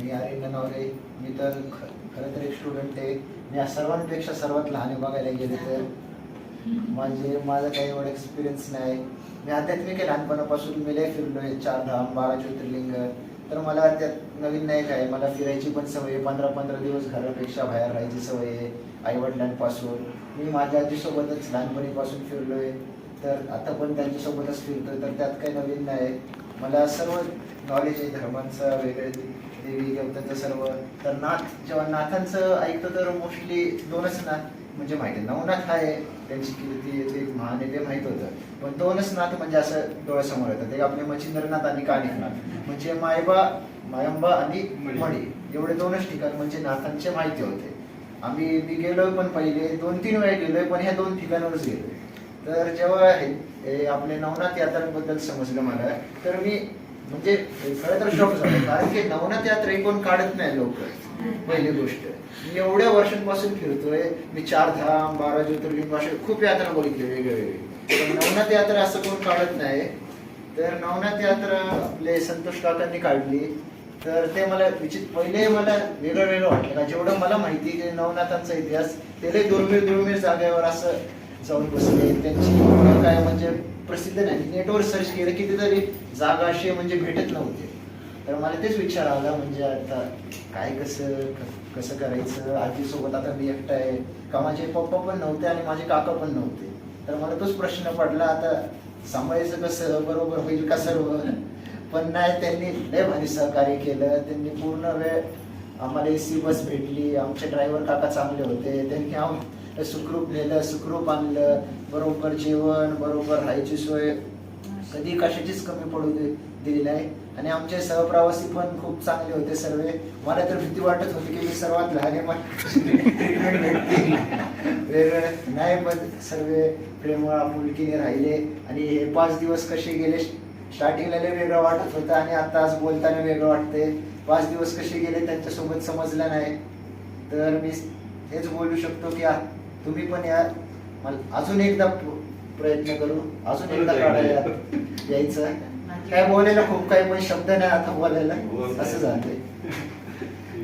मी आर्यन नवरे मी तर ख- खरं तर एक स्टुडंट आहे. मी या सर्वांपेक्षा सर्वात लहान आहे बघायला गेले तर. म्हणजे माझा काही एवढा एक्सपिरियन्स नाही. मी आध्यात्मिक आहे लहानपणापासून मी लय आहे. चार धाम बारा ज्योतिर्लिंग. तर मला त्यात नवीन नाही काय. मला फिरायची पण सवय आहे. पंधरा पंधरा दिवस घरापेक्षा बाहेर राहायची सवय आहे आईवडिलांपासून. मी माझ्या आजीसोबतच लहानपणीपासून फिरलो आहे. तर आता पण त्यांच्यासोबतच फिरतोय तर त्यात काही नवीन नाही. मला सर्व नॉलेज आहे धर्मांचं वेगळे देवी देवतांचं सर्व. तर नाथ जेव्हा नाथांचं ऐकतो तर मोस्टली दोनच नाथ म्हणजे माहिती आहे नवनाथ आहे त्यांची कीर्ती येते ते महान आहे ते माहीत होतं. पण दोनच नाथ म्हणजे असं डोळ्यासमोर येतात. एक आपले मच्छिंद्रनाथ आणि कानिकनाथ म्हणजे मायबा मायंबा आणि मणी एवढे दोनच ठिकाण म्हणजे नाथांचे माहिती होते. आम्ही मी गेलोय पण पहिले दोन तीन वेळा गेलोय पण ह्या दोन ठिकाणावरच गेलोय. तर जेव्हा हे आपले नवनाथ यात्रांबद्दल समजलं मला तर मी म्हणजे खरं तर शॉक झालो कारण की नवनाथ यात्रा कोण काढत नाही लोक पहिली गोष्ट. मी एवढ्या वर्षांपासून फिरतोय मी चार धाम बारा ज्योतिर्लिंग असे खूप यात्रा बघितले वेगळे पण नवनाथ यात्रा असं कोण काढत नाही. तर नवनाथ यात्रा आपले संतोष काकांनी काढली. तर ते मला विचित पहिले मला वेगळं वेगळं वाटलं. का जेवढं मला माहिती की नवनाथांचा इतिहास ते दुर्मिळ दुर्मिळ जागेवर असं जाऊन बसले. त्यांची काय म्हणजे प्रसिद्ध नाही. नेटवर सर्च केलं कितीतरी जागा अशी म्हणजे भेटत नव्हते. तर मला तेच विचार आला म्हणजे आता काय कसं कसं करायचं? आजीसोबत आता मी एकटा आहे. का माझे पप्पा पण नव्हते आणि माझे काका पण नव्हते? तर मला तोच प्रश्न पडला आता सांभाळायचं कसं? बरोबर होईल का सर्व? पण नाही त्यांनी लय भारी सहकार्य केलं. त्यांनी पूर्ण वेळ आम्हाला सी बस भेटली. आमचे ड्रायव्हर काका चांगले होते. त्यांनी आम सुखरूप नेलं सुखरूप आणलं बरोबर जेवण बरोबर राहायची सोय. कधी कशाचीच कमी पडू दे दिली नाही. आणि आमचे सहप्रवासी पण खूप चांगले होते सर्व. मला तर भीती वाटत होती की मी सर्वात लहान वेगळं नाही पण सर्व प्रेमळ आपुलकीने राहिले. आणि हे पाच दिवस कसे गेले स्टार्टिंगला वेगळं वाटत होतं आणि आता आज बोलताना वेगळं वाटतंय. पाच दिवस कसे गेले त्यांच्यासोबत समजलं नाही. तर मी हेच बोलू शकतो की तुम्ही पण या. मला अजून एकदा प्रयत्न करू. अजून एकदा काढायला यायचं. काय बोलायला खूप काही पण शब्द नाही आता बोलायला. असं झालंय.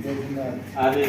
धन्यवाद आणि